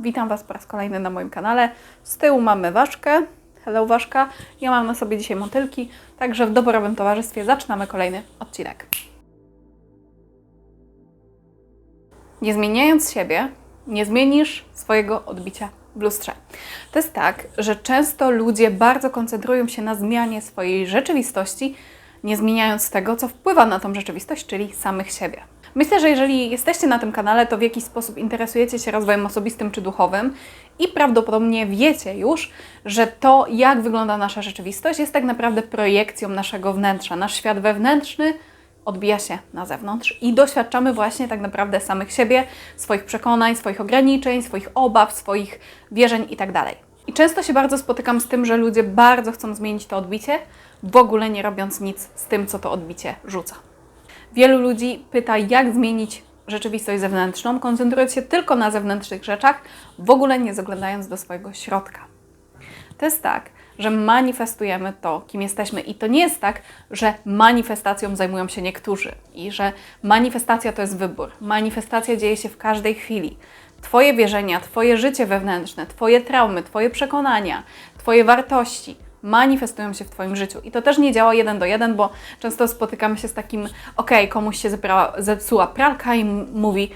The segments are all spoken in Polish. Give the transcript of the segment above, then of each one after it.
Witam Was po raz kolejny na moim kanale. Z tyłu mamy Ważkę. Hello Ważka. Ja mam na sobie dzisiaj motylki, także w doborowym towarzystwie zaczynamy kolejny odcinek. Nie zmieniając siebie, nie zmienisz swojego odbicia w lustrze. To jest tak, że często ludzie bardzo koncentrują się na zmianie swojej rzeczywistości, nie zmieniając tego, co wpływa na tą rzeczywistość, czyli samych siebie. Myślę, że jeżeli jesteście na tym kanale, to w jakiś sposób interesujecie się rozwojem osobistym czy duchowym i prawdopodobnie wiecie już, że to, jak wygląda nasza rzeczywistość, jest tak naprawdę projekcją naszego wnętrza. Nasz świat wewnętrzny odbija się na zewnątrz i doświadczamy właśnie tak naprawdę samych siebie, swoich przekonań, swoich ograniczeń, swoich obaw, swoich wierzeń itd. I często się bardzo spotykam z tym, że ludzie bardzo chcą zmienić to odbicie, w ogóle nie robiąc nic z tym, co to odbicie rzuca. Wielu ludzi pyta, jak zmienić rzeczywistość zewnętrzną, koncentrując się tylko na zewnętrznych rzeczach, w ogóle nie zaglądając do swojego środka. To jest tak, że manifestujemy to, kim jesteśmy, i to nie jest tak, że manifestacją zajmują się niektórzy i że manifestacja to jest wybór. Manifestacja dzieje się w każdej chwili. Twoje wierzenia, Twoje życie wewnętrzne, Twoje traumy, Twoje przekonania, Twoje wartości manifestują się w Twoim życiu. I to też nie działa jeden do jeden, bo często spotykamy się z takim, ok, komuś się zebrała, zepsuła pralka i mówi,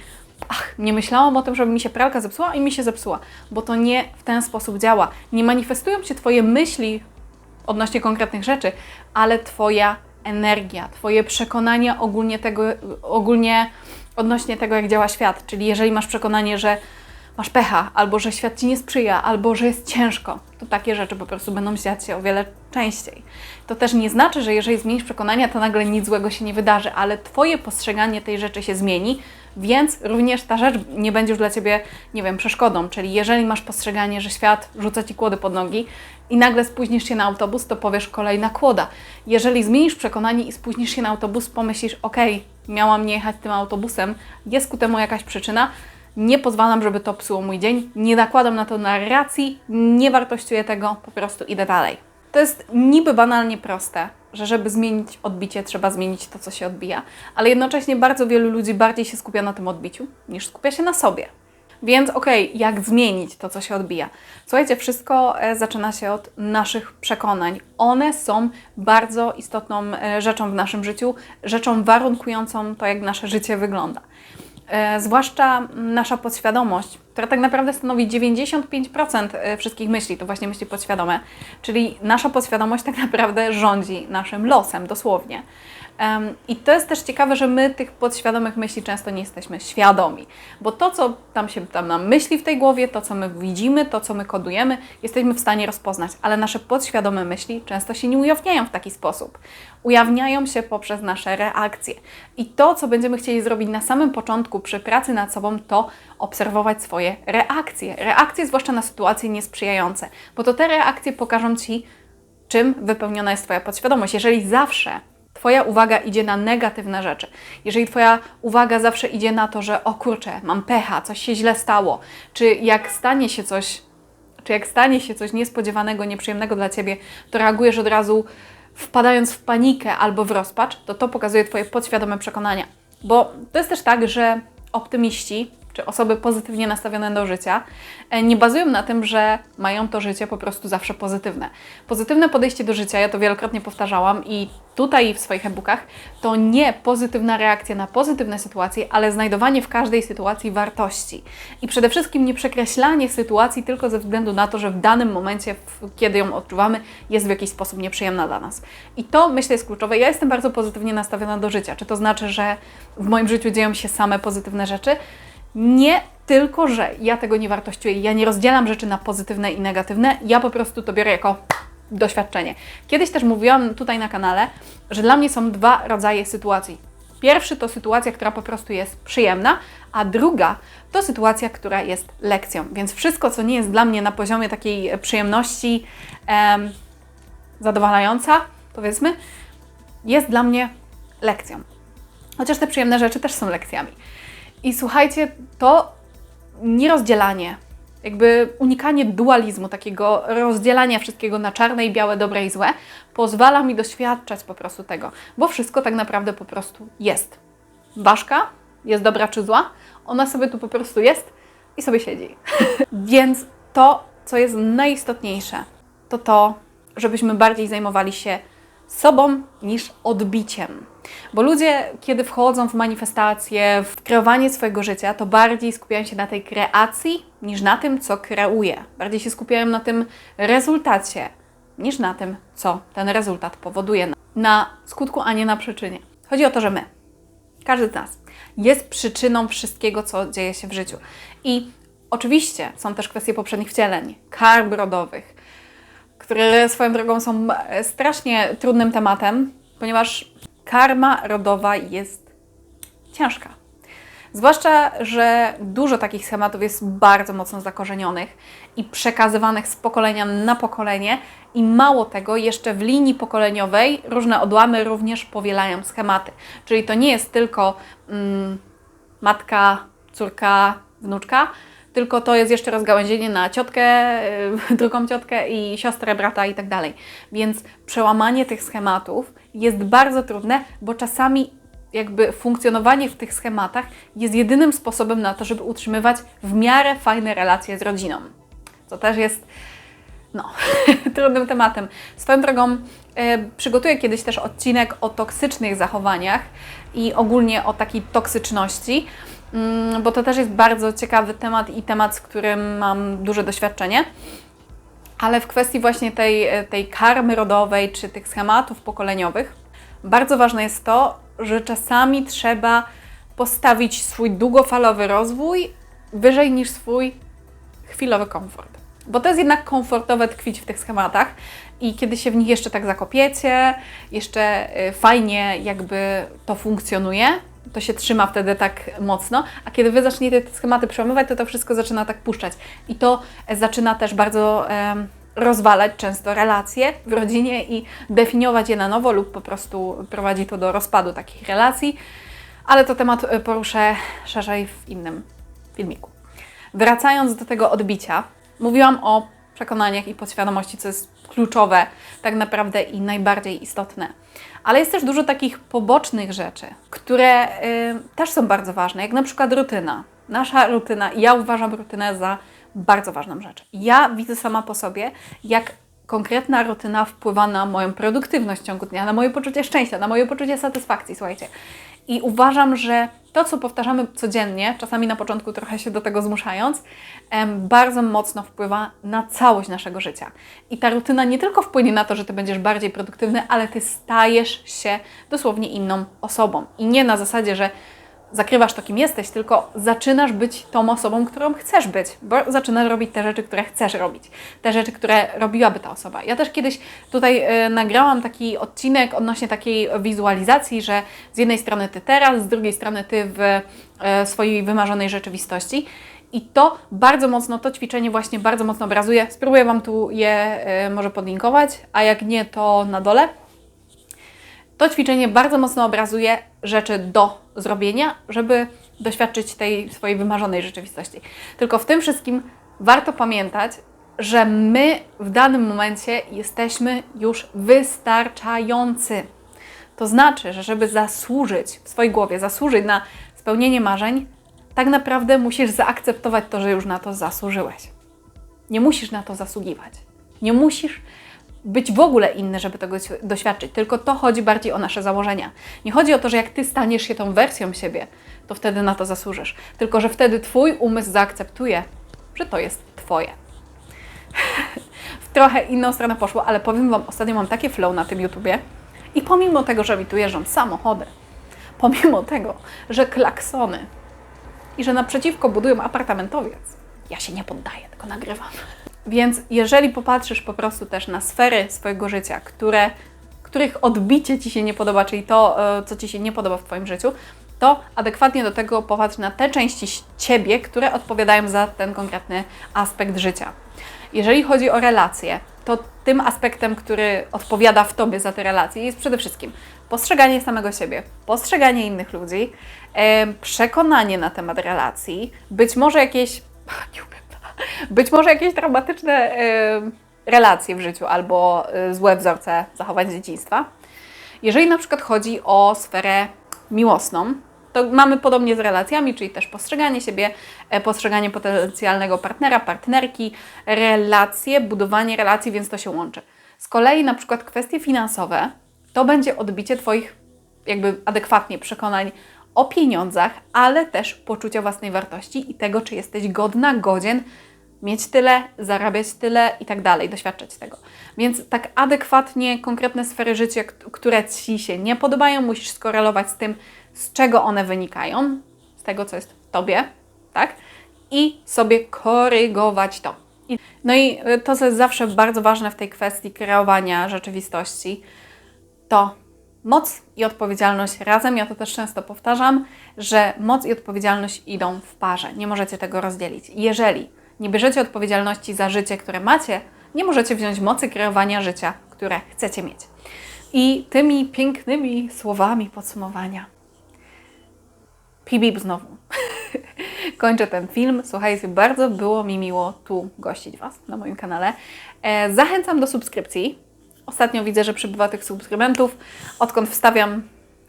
ach, nie myślałam o tym, żeby mi się pralka zepsuła i mi się zepsuła, bo to nie w ten sposób działa. Nie manifestują się Twoje myśli odnośnie konkretnych rzeczy, ale Twoja energia, Twoje przekonania ogólnie tego, ogólnie odnośnie tego, jak działa świat. Czyli jeżeli masz przekonanie, że masz pecha, albo że świat ci nie sprzyja, albo że jest ciężko, to takie rzeczy po prostu będą dziać się o wiele częściej. To też nie znaczy, że jeżeli zmienisz przekonania, to nagle nic złego się nie wydarzy, ale Twoje postrzeganie tej rzeczy się zmieni, więc również ta rzecz nie będzie już dla Ciebie, nie wiem, przeszkodą. Czyli jeżeli masz postrzeganie, że świat rzuca Ci kłody pod nogi i nagle spóźnisz się na autobus, to powiesz kolejna kłoda. Jeżeli zmienisz przekonanie i spóźnisz się na autobus, pomyślisz, ok, miałam nie jechać tym autobusem, jest ku temu jakaś przyczyna, nie pozwalam, żeby to psuło mój dzień, nie nakładam na to narracji, nie wartościuję tego, po prostu idę dalej. To jest niby banalnie proste, że żeby zmienić odbicie, trzeba zmienić to, co się odbija, ale jednocześnie bardzo wielu ludzi bardziej się skupia na tym odbiciu, niż skupia się na sobie. Więc okej, okay, jak zmienić to, co się odbija? Słuchajcie, wszystko e, zaczyna się od naszych przekonań. One są bardzo istotną e, rzeczą w naszym życiu, rzeczą warunkującą to, jak nasze życie wygląda. E, zwłaszcza nasza podświadomość, która tak naprawdę stanowi 95% e, wszystkich myśli, to właśnie myśli podświadome, czyli nasza podświadomość tak naprawdę rządzi naszym losem, dosłownie. I to jest też ciekawe, że my tych podświadomych myśli często nie jesteśmy świadomi, bo to, co tam się tam nam myśli w tej głowie, to, co my widzimy, to, co my kodujemy, jesteśmy w stanie rozpoznać, ale nasze podświadome myśli często się nie ujawniają w taki sposób. Ujawniają się poprzez nasze reakcje. I to, co będziemy chcieli zrobić na samym początku przy pracy nad sobą, to obserwować swoje reakcje. Reakcje, zwłaszcza na sytuacje niesprzyjające, bo to te reakcje pokażą Ci, czym wypełniona jest Twoja podświadomość. Jeżeli zawsze Twoja uwaga idzie na negatywne rzeczy, jeżeli Twoja uwaga zawsze idzie na to, że o kurczę, mam pecha, coś się źle stało, czy jak stanie się coś, czy jak stanie się coś niespodziewanego, nieprzyjemnego dla Ciebie, to reagujesz od razu wpadając w panikę albo w rozpacz, to to pokazuje Twoje podświadome przekonania. Bo to jest też tak, że optymiści czy osoby pozytywnie nastawione do życia, e, nie bazują na tym, że mają to życie po prostu zawsze pozytywne. Pozytywne podejście do życia, ja to wielokrotnie powtarzałam i tutaj w swoich e-bookach, to nie pozytywna reakcja na pozytywne sytuacje, ale znajdowanie w każdej sytuacji wartości. I przede wszystkim nie przekreślanie sytuacji tylko ze względu na to, że w danym momencie, kiedy ją odczuwamy, jest w jakiś sposób nieprzyjemna dla nas. I to myślę jest kluczowe. Ja jestem bardzo pozytywnie nastawiona do życia. Czy to znaczy, że w moim życiu dzieją się same pozytywne rzeczy? Nie tylko, że ja tego nie wartościuję, ja nie rozdzielam rzeczy na pozytywne i negatywne, ja po prostu to biorę jako doświadczenie. Kiedyś też mówiłam tutaj na kanale, że dla mnie są dwa rodzaje sytuacji. Pierwszy to sytuacja, która po prostu jest przyjemna, a druga to sytuacja, która jest lekcją. Więc wszystko, co nie jest dla mnie na poziomie takiej przyjemności em, zadowalająca, powiedzmy, jest dla mnie lekcją. Chociaż te przyjemne rzeczy też są lekcjami. I słuchajcie, to nierozdzielanie, jakby unikanie dualizmu, takiego rozdzielania wszystkiego na czarne i białe, dobre i złe, pozwala mi doświadczać po prostu tego, bo wszystko tak naprawdę po prostu jest. Ważka jest dobra czy zła, ona sobie tu po prostu jest, i sobie siedzi. Więc to, co jest najistotniejsze, to to, żebyśmy bardziej zajmowali się sobą niż odbiciem. Bo ludzie, kiedy wchodzą w manifestacje, w kreowanie swojego życia, to bardziej skupiają się na tej kreacji niż na tym, co kreuje. Bardziej się skupiają na tym rezultacie niż na tym, co ten rezultat powoduje. Na skutku, a nie na przyczynie. Chodzi o to, że my, każdy z nas, jest przyczyną wszystkiego, co dzieje się w życiu. I oczywiście są też kwestie poprzednich wcieleń, karb rodowych, które swoją drogą są e, strasznie trudnym tematem, ponieważ karma rodowa jest ciężka. Zwłaszcza, że dużo takich schematów jest bardzo mocno zakorzenionych i przekazywanych z pokolenia na pokolenie, i mało tego, jeszcze w linii pokoleniowej różne odłamy również powielają schematy. Czyli to nie jest tylko mm, matka, córka, wnuczka, tylko to jest jeszcze rozgałęzienie na ciotkę, yy, drugą ciotkę i siostrę, brata i tak dalej. Więc przełamanie tych schematów jest bardzo trudne, bo czasami jakby funkcjonowanie w tych schematach jest jedynym sposobem na to, żeby utrzymywać w miarę fajne relacje z rodziną. Co też jest no, trudnym tematem. Swoją drogą e, przygotuję kiedyś też odcinek o toksycznych zachowaniach i ogólnie o takiej toksyczności, bo to też jest bardzo ciekawy temat i temat, z którym mam duże doświadczenie. Ale w kwestii właśnie tej, tej karmy rodowej czy tych schematów pokoleniowych, bardzo ważne jest to, że czasami trzeba postawić swój długofalowy rozwój wyżej niż swój chwilowy komfort. Bo to jest jednak komfortowe tkwić w tych schematach i kiedy się w nich jeszcze tak zakopiecie, jeszcze y, fajnie jakby to funkcjonuje, to się trzyma wtedy tak mocno, a kiedy Wy zaczniecie te schematy przemywać, to to wszystko zaczyna tak puszczać. I to e, zaczyna też bardzo rozwalać często relacje w rodzinie i definiować je na nowo lub po prostu prowadzi to do rozpadu takich relacji, ale to temat e, poruszę szerzej w innym filmiku. Wracając do tego odbicia, mówiłam o przekonaniach i podświadomości, co jest kluczowe tak naprawdę i najbardziej istotne. Ale jest też dużo takich pobocznych rzeczy, które y, też są bardzo ważne, jak na przykład rutyna. Nasza rutyna, ja uważam rutynę za bardzo ważną rzecz. Ja widzę sama po sobie, jak konkretna rutyna wpływa na moją produktywność w ciągu dnia, na moje poczucie szczęścia, na moje poczucie satysfakcji, słuchajcie. I uważam, że to, co powtarzamy codziennie, czasami na początku trochę się do tego zmuszając, bardzo mocno wpływa na całość naszego życia. I ta rutyna nie tylko wpłynie na to, że ty będziesz bardziej produktywny, ale ty stajesz się dosłownie inną osobą. I nie na zasadzie, że zakrywasz to, kim jesteś, tylko zaczynasz być tą osobą, którą chcesz być, bo zaczynasz robić te rzeczy, które chcesz robić, te rzeczy, które robiłaby ta osoba. Ja też kiedyś tutaj y, nagrałam taki odcinek odnośnie takiej wizualizacji, że z jednej strony ty teraz, z drugiej strony ty w y, swojej wymarzonej rzeczywistości. I to bardzo mocno, to ćwiczenie właśnie bardzo mocno obrazuje. Spróbuję Wam tu je y, może podlinkować, a jak nie, to na dole. To ćwiczenie bardzo mocno obrazuje rzeczy do zrobienia, żeby doświadczyć tej swojej wymarzonej rzeczywistości. Tylko w tym wszystkim warto pamiętać, że my w danym momencie jesteśmy już wystarczający. To znaczy, że żeby zasłużyć w swojej głowie, zasłużyć na spełnienie marzeń, tak naprawdę musisz zaakceptować to, że już na to zasłużyłeś. Nie musisz na to zasługiwać. Nie musisz być w ogóle inny, żeby tego doświadczyć. Tylko to chodzi bardziej o nasze założenia. Nie chodzi o to, że jak ty staniesz się tą wersją siebie, to wtedy na to zasłużysz. Tylko, że wtedy twój umysł zaakceptuje, że to jest twoje. w trochę inną stronę poszło, ale powiem Wam, ostatnio mam takie flow na tym YouTubie i pomimo tego, że mi tu jeżdżą samochody, pomimo tego, że klaksony i że naprzeciwko budują apartamentowiec, ja się nie poddaję, tylko nagrywam. Więc jeżeli popatrzysz po prostu też na sfery swojego życia, które, których odbicie Ci się nie podoba, czyli to, e, co Ci się nie podoba w Twoim życiu, to adekwatnie do tego popatrz na te części Ciebie, które odpowiadają za ten konkretny aspekt życia. Jeżeli chodzi o relacje, to tym aspektem, który odpowiada w Tobie za te relacje, jest przede wszystkim postrzeganie samego siebie, postrzeganie innych ludzi, przekonanie na temat relacji, być może jakieś, być może jakieś traumatyczne relacje w życiu albo y, złe wzorce zachowań z dzieciństwa. Jeżeli na przykład chodzi o sferę miłosną, To mamy podobnie z relacjami, czyli też postrzeganie siebie, e, postrzeganie potencjalnego partnera, partnerki, relacje, budowanie relacji, więc to się łączy. Z kolei na przykład kwestie finansowe to będzie odbicie Twoich jakby adekwatnie przekonań o pieniądzach, ale też poczucia własnej wartości i tego, czy jesteś godna, godzien mieć tyle, zarabiać tyle i tak dalej, doświadczać tego. Więc tak adekwatnie konkretne sfery życia, które Ci się nie podobają, musisz skorelować z tym, z czego one wynikają, z tego, co jest w Tobie, tak? I sobie korygować to. No i y, to, co jest zawsze bardzo ważne w tej kwestii kreowania rzeczywistości, to moc i odpowiedzialność razem. Ja to też często powtarzam, że moc i odpowiedzialność idą w parze. Nie możecie tego rozdzielić. Jeżeli nie bierzecie odpowiedzialności za życie, które macie, nie możecie wziąć mocy kreowania życia, które chcecie mieć. I tymi pięknymi słowami podsumowania. Pibib znowu. Kończę ten film. Słuchajcie, bardzo było mi miło tu gościć Was na moim kanale. E, zachęcam do subskrypcji. Ostatnio widzę, że przybywa tych subskrybentów. Odkąd wstawiam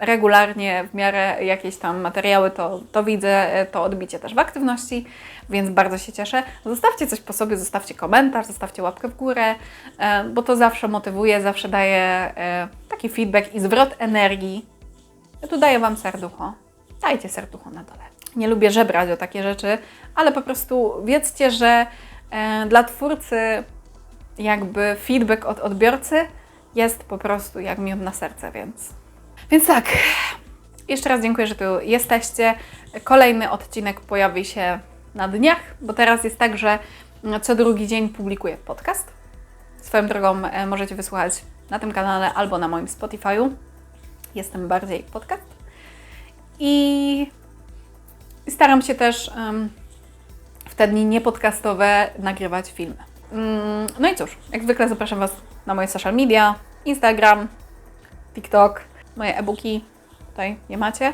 regularnie w miarę jakieś tam materiały, to, to widzę e, to odbicie też w aktywności, więc bardzo się cieszę. Zostawcie coś po sobie, zostawcie komentarz, zostawcie łapkę w górę, e, bo to zawsze motywuje, zawsze daje e, taki feedback i zwrot energii. Ja tu daję Wam serducho. Dajcie serducho na dole. Nie lubię żebrać o takie rzeczy, ale po prostu wiedzcie, że dla twórcy jakby feedback od odbiorcy jest po prostu jak miód na serce, więc... Więc tak, jeszcze raz dziękuję, że tu jesteście. Kolejny odcinek pojawi się na dniach, bo teraz jest tak, że co drugi dzień publikuję podcast. Swoją drogą e, możecie wysłuchać na tym kanale albo na moim Spotify'u. Jestem bardziej podcast. I staram się też em, w te dni niepodcastowe nagrywać filmy. Mm, No i cóż, jak zwykle zapraszam Was na moje social media, Instagram, TikTok, moje e-booki, tutaj je macie.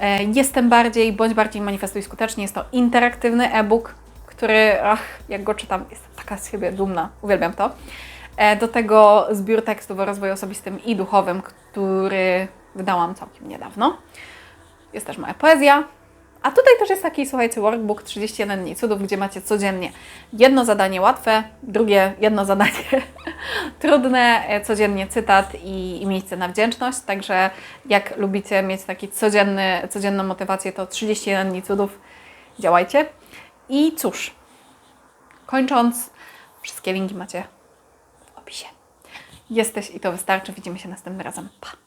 E, Jestem bardziej, bądź bardziej manifestuj skutecznie. Jest to interaktywny e-book, który, ach, jak go czytam, jestem taka z siebie dumna. Uwielbiam to. E, Do tego zbiór tekstów o rozwoju osobistym i duchowym, który wydałam całkiem niedawno. Jest też moja poezja. A tutaj też jest taki, słuchajcie, workbook 31 dni cudów, gdzie macie codziennie jedno zadanie łatwe, drugie jedno zadanie trudne, e, codziennie cytat i, i miejsce na wdzięczność. Także jak lubicie mieć taki codzienny, codzienną motywację, to 31 dni cudów działajcie. I cóż, kończąc, wszystkie linki macie w opisie. Jesteś i to wystarczy. Widzimy się następnym razem. Pa!